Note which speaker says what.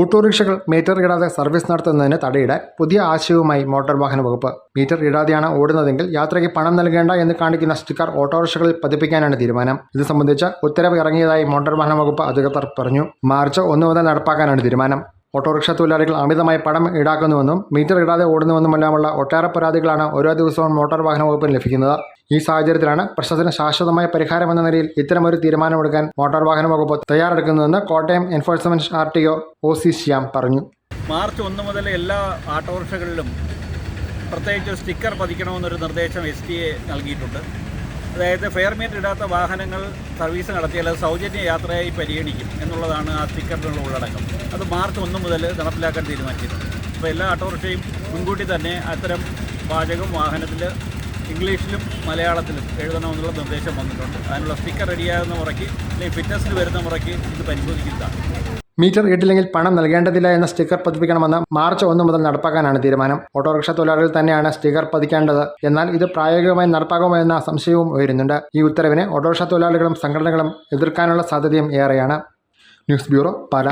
Speaker 1: ഓട്ടോറിക്ഷകൾ metre ഇടാതെ service നടത്തുന്നതിന് തടയിടാൻ പുതിയ ആശയവുമായി മോട്ടോർ വാഹന വകുപ്പ്. മീറ്റർ ഇടാതെയാണ് ഓടുന്നതെങ്കിൽ യാത്രയ്ക്ക് പണം നൽകേണ്ട എന്ന് കാണിക്കുന്ന സ്റ്റിക്കർ ഓട്ടോറിക്ഷകളിൽ പതിപ്പിക്കാനാണ് തീരുമാനം. ഇത് സംബന്ധിച്ച് ഉത്തരവ് ഇറങ്ങിയതായി മോട്ടോർ വാഹന വകുപ്പ് അധികൃതർ പറഞ്ഞു. മാർച്ച് ഒന്ന് മുതൽ നടപ്പാക്കാനാണ് തീരുമാനം. ഓട്ടോറിക്ഷ തൊഴിലാളികൾ അമിതമായി പണം ഈടാക്കുന്നുവെന്നും മീറ്റർ ഇടാതെ ഓടുന്നുവെന്നുമെല്ലാമുള്ള ഒട്ടേറെ പരാതികളാണ് ഓരോ ദിവസവും മോട്ടോർ വാഹന വകുപ്പിന് ലഭിക്കുന്നത്. ഈ സാഹചര്യത്തിലാണ് പ്രശ്നത്തിന് ശാശ്വതമായ പരിഹാരമെന്ന നിലയിൽ ഇത്തരമൊരു തീരുമാനമെടുക്കാൻ മോട്ടോർ വാഹന വകുപ്പ് തയ്യാറെടുക്കുന്നതെന്ന് Kottayam enforcement R T O O C Shyam പറഞ്ഞു.
Speaker 2: മാർച്ച് ഒന്ന് മുതൽ എല്ലാ ഓട്ടോറിക്ഷകളിലും പ്രത്യേകിച്ച് സ്റ്റിക്കർ പതിക്കണമെന്നൊരു നിർദ്ദേശം എസ് ടി എ നൽകിയിട്ടുണ്ട്. അതായത് ഫെയർ മീറ്റർ ഇടാത്ത വാഹനങ്ങൾ സർവീസ് നടത്തിയാൽ അത് സൗജന്യ യാത്രയായി പരിഗണിക്കും എന്നുള്ളതാണ് ആ സ്റ്റിക്കറിനുള്ള ഉള്ളടക്കം. അത് മാർച്ച് ഒന്ന് മുതൽ നടപ്പിലാക്കാൻ തീരുമാനിച്ചിട്ടുണ്ട് അപ്പോൾ എല്ലാ ഓട്ടോറിക്ഷയും മുൻകൂട്ടി തന്നെ അത്തരം വാചകം വാഹനത്തിൽ ഇംഗ്ലീഷിലും മലയാളത്തിലും എഴുതണമെന്നുള്ള നിർദ്ദേശം വന്നിട്ടുണ്ട്. അതിനുള്ള സ്റ്റിക്കർ റെഡിയാകുന്ന മുറയ്ക്ക് അല്ലെങ്കിൽ ഫിറ്റ്നസ്സിന് വരുന്ന മുറയ്ക്ക് ഇത് പരിശോധിക്കുന്നതാണ്.
Speaker 1: മീറ്റർ ഇട്ടില്ലെങ്കിൽ പണം നൽകേണ്ടതില്ല എന്ന സ്റ്റിക്കർ പതിപ്പിക്കണമെന്ന് മാർച്ച് ഒന്ന് മുതൽ നടപ്പാക്കാനാണ് തീരുമാനം. ഓട്ടോറിക്ഷ തൊഴിലാളികൾ തന്നെയാണ് സ്റ്റിക്കർ പതിക്കേണ്ടത്. എന്നാൽ ഇത് പ്രായോഗികമായി നടപ്പാക്കുമോ എന്ന സംശയവും ഉയരുന്നുണ്ട്. ഈ ഉത്തരവിനെ ഓട്ടോറിക്ഷ തൊഴിലാളികളും സംഘടനകളും എതിർക്കാനുള്ള സാധ്യതയും ഏറെയാണ്. News bureau Pala.